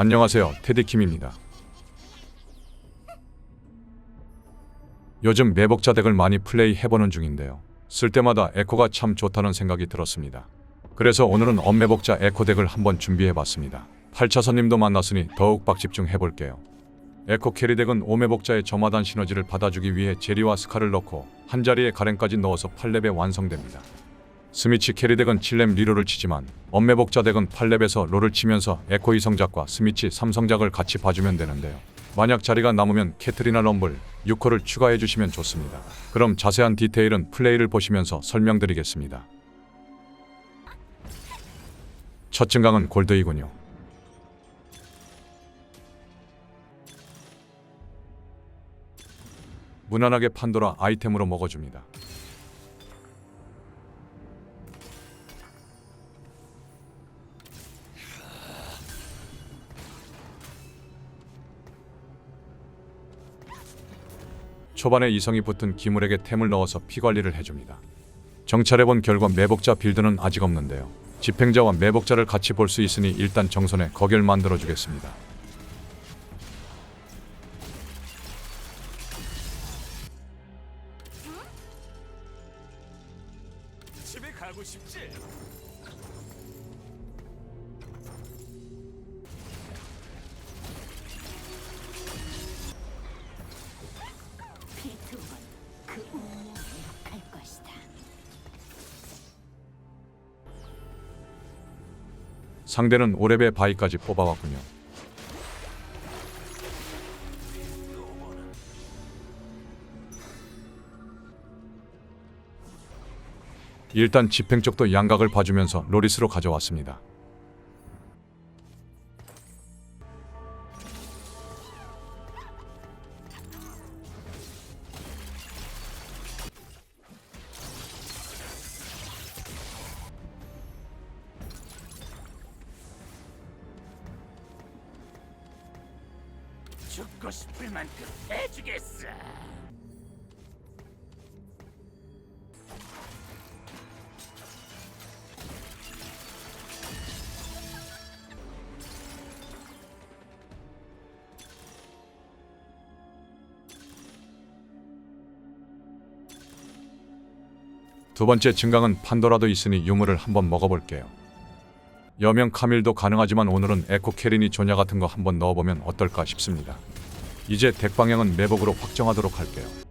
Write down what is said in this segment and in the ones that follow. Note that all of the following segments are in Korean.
안녕하세요. 테디킴입니다. 요즘 매복자 덱을 많이 플레이 해보는 중인데요. 쓸 때마다 에코가 참 좋다는 생각이 들었습니다. 그래서 오늘은 엄매복자 에코 덱을 한번 준비해봤습니다. 8차선님도 만났으니 더욱 빡집중해볼게요. 에코 캐리 덱은 오매복자의 저마단 시너지를 받아주기 위해 제리와 스카를 넣고 한 자리에 가렌까지 넣어서 8렙에 완성됩니다. 스미치 캐리 덱은 7렙 리로를 치지만 엄매복자 덱은 8렙에서 롤을 치면서 에코 2성작과 스미치 3성작을 같이 봐주면 되는데요. 만약 자리가 남으면 캐트리나 럼블 6호를 추가해 주시면 좋습니다. 그럼 자세한 디테일은 플레이를 보시면서 설명드리겠습니다. 첫 증강은 골드이군요. 무난하게 판도라 아이템으로 먹어줍니다. 초반에 이성이 붙은 기물에게 템을 넣어서 피 관리를 해줍니다. 정찰해본 결과 매복자 빌드는 아직 없는데요. 집행자와 매복자를 같이 볼 수 있으니 일단 정선에 거결 만들어주겠습니다. 상대는 오레베 바이까지 뽑아왔군요. 일단 집행 쪽도 양각을 봐주면서 로리스로 가져왔습니다. 죽고 싶을 만큼 해주겠어. 두 번째 증강은 판도라도 있으니 유물을 한번 먹어볼게요. 여명 카밀도 가능하지만 오늘은 에코 캐리니 조냐 같은 거 한번 넣어보면 어떨까 싶습니다. 이제 덱 방향은 매복으로 확정하도록 할게요.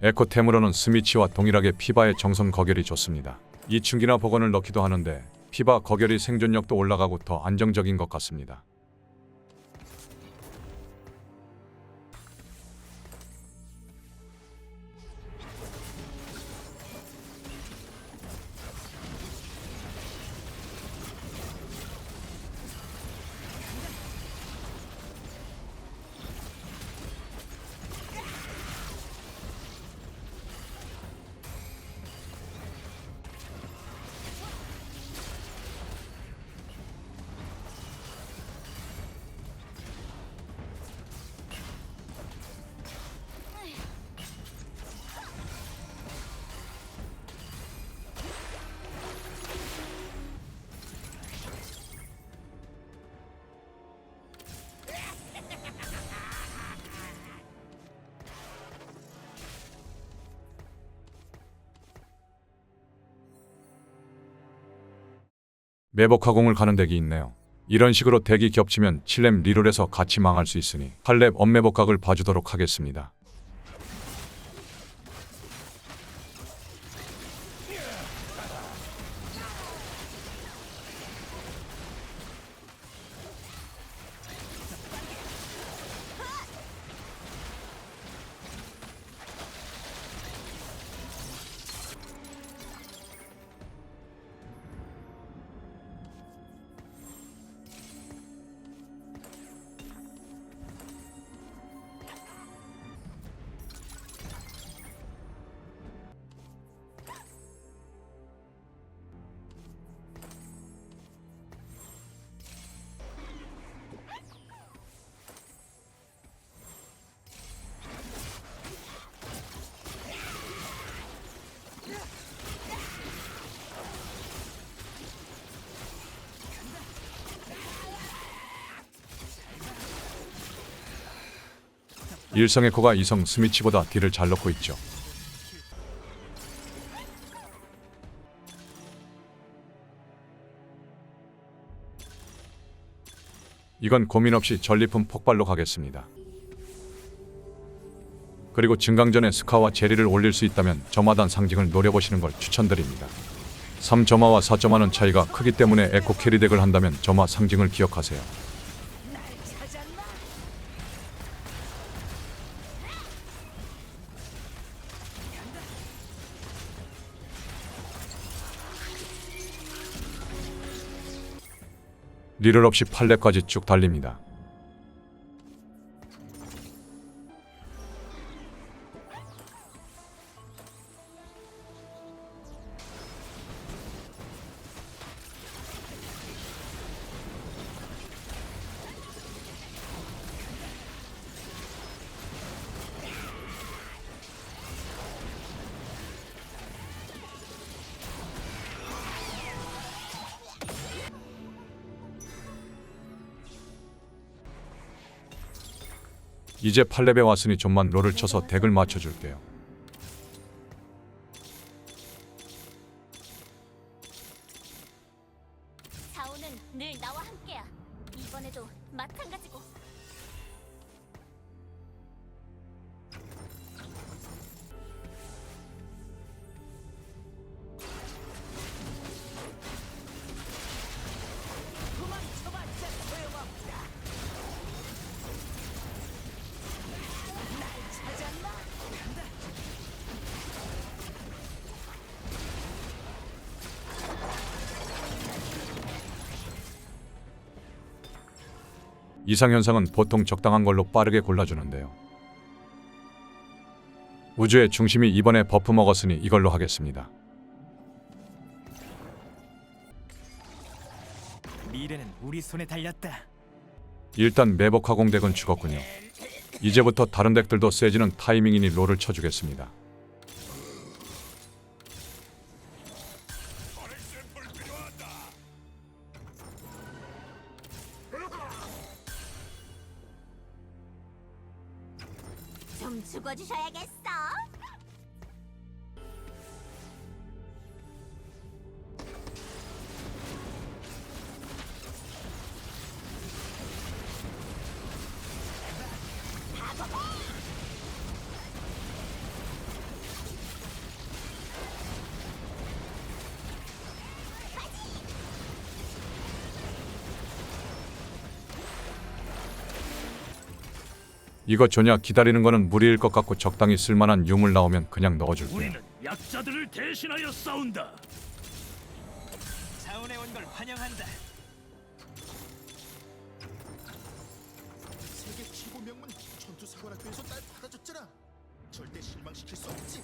에코템으로는 스미치와 동일하게 피바의 정선 거결이 좋습니다. 이충기나 복원을 넣기도 하는데 피바 거결이 생존력도 올라가고 더 안정적인 것 같습니다. 매복화공을 가는 덱이 있네요. 이런 식으로 덱이 겹치면 7렙 리롤에서 같이 망할 수 있으니 8렙 엄매복각을 봐주도록 하겠습니다. 일성 에코가 이성 스미치보다 딜을 잘 넣고 있죠. 이건 고민 없이 전리품 폭발로 가겠습니다. 그리고 증강전에 스카와 제리를 올릴 수 있다면 점화단 상징을 노려보시는 걸 추천드립니다. 3점화와 4점화는 차이가 크기 때문에 에코 캐리 덱을 한다면 점화 상징을 기억하세요. 리를 없이 8렙까지 쭉 달립니다. 이제 8렙에 왔으니 좀만 롤을 쳐서 덱을 맞춰줄게요. 늘 나와 함께야. 이번에도 마찬가지고. 이상 현상은 보통 적당한 걸로 빠르게 골라주는데요. 우주의 중심이 이번에 버프 먹었으니 이걸로 하겠습니다. 미래는 우리 손에 달렸다. 일단 매복 화공 덱은 죽었군요. 이제부터 다른 덱들도 세지는 타이밍이니 롤을 쳐주겠습니다. 좀 죽어주셔야겠어. 이거 조냐 기다리는 거는 무리일 것 같고 적당히 쓸만한 유물 나오면 그냥 넣어줄게요. 우리는 약자들을 대신하여 싸운다. 자원에 온걸 환영한다. 세계 최고 명문 전투 사관학교에서 날 받아줬잖아. 절대 실망시킬 수 없지.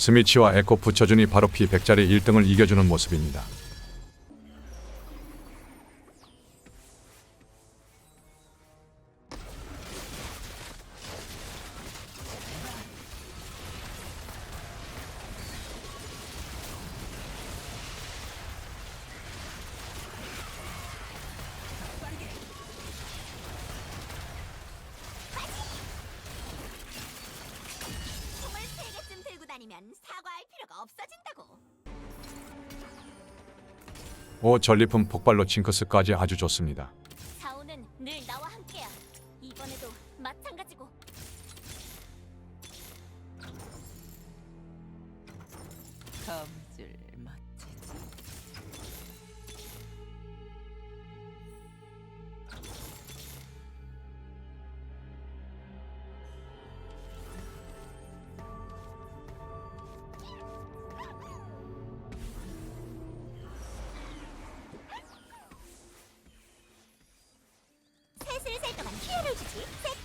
스미치와 에코 붙여주니 바로 피 100짜리 1등을 이겨주는 모습입니다. 오 전리품 폭발로 징크스까지 아주 좋습니다. 셋을 살 동안 기회를 주지.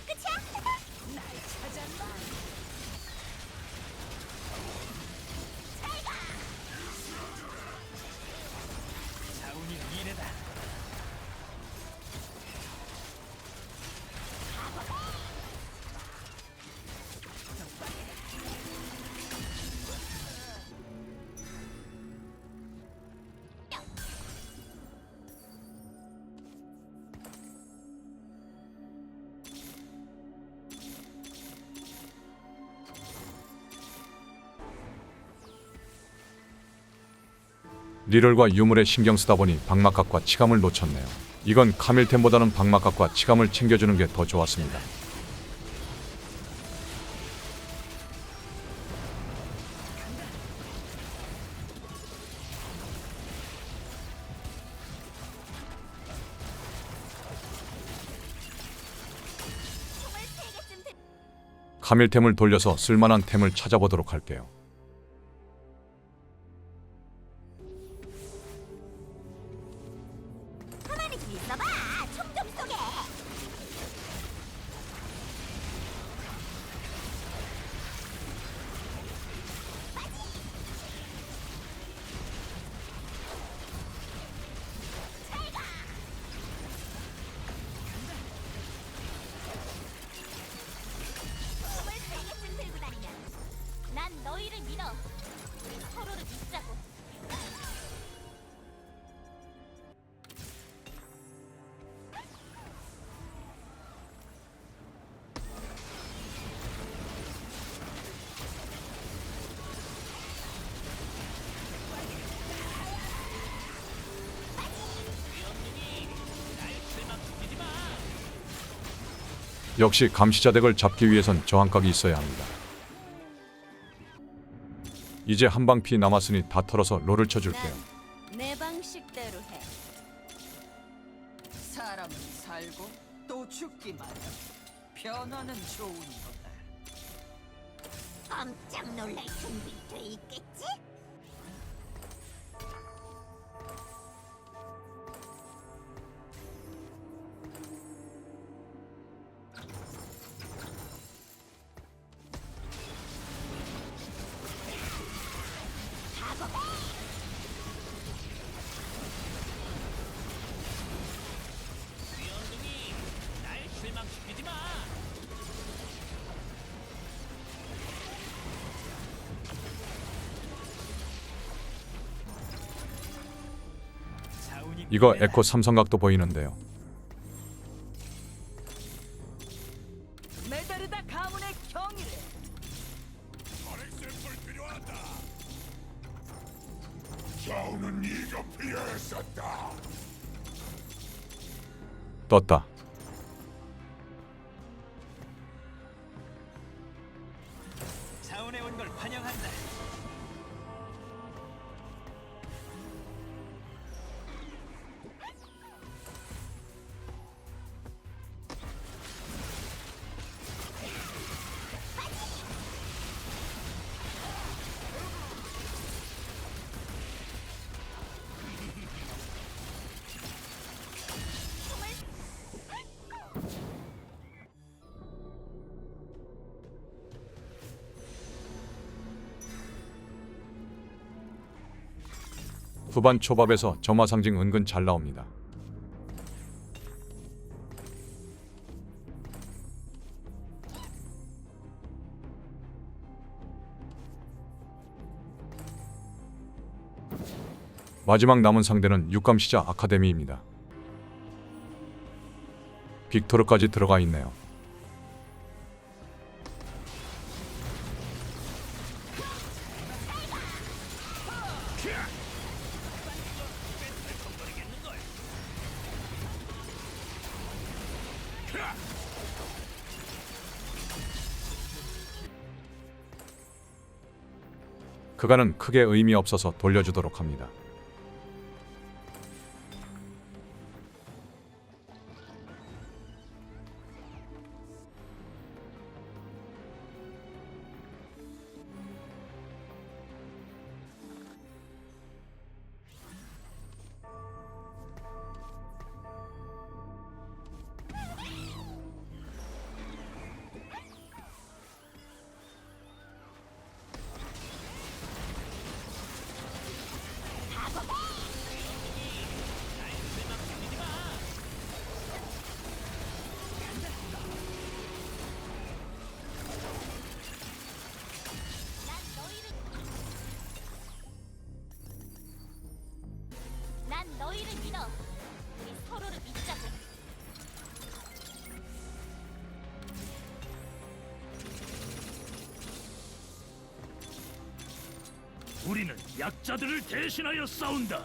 리럴과 유물에 신경 쓰다 보니 박막각과 치감을 놓쳤네요. 이건 카밀템보다는 박막각과 치감을 챙겨주는 게 더 좋았습니다. 카밀템을 돌려서 쓸만한 템을 찾아보도록 할게요. 역시 감시자 덱을 잡기 위해선 저항각이 있어야 합니다. 이제 한 방 피 남았으니 다 털어서 롤을 쳐줄게요. 내 방식대로 해. 사람은 살고 또 죽기 마련. 변화는 좋은 거다. 깜짝 놀랄 준비 돼 있겠지? 이 이거. 에코 삼성각도 보이는데요. 메다르다 가문의 경이래. 떴다. 후반 초밥에서 점화 상징 은근 잘 나옵니다. 마지막 남은 상대는 육감시자 아카데미입니다. 빅토르까지 들어가 있네요. 그가는 크게 의미 없어서 돌려주도록 합니다. 우리는 약자들을 대신하여 싸운다.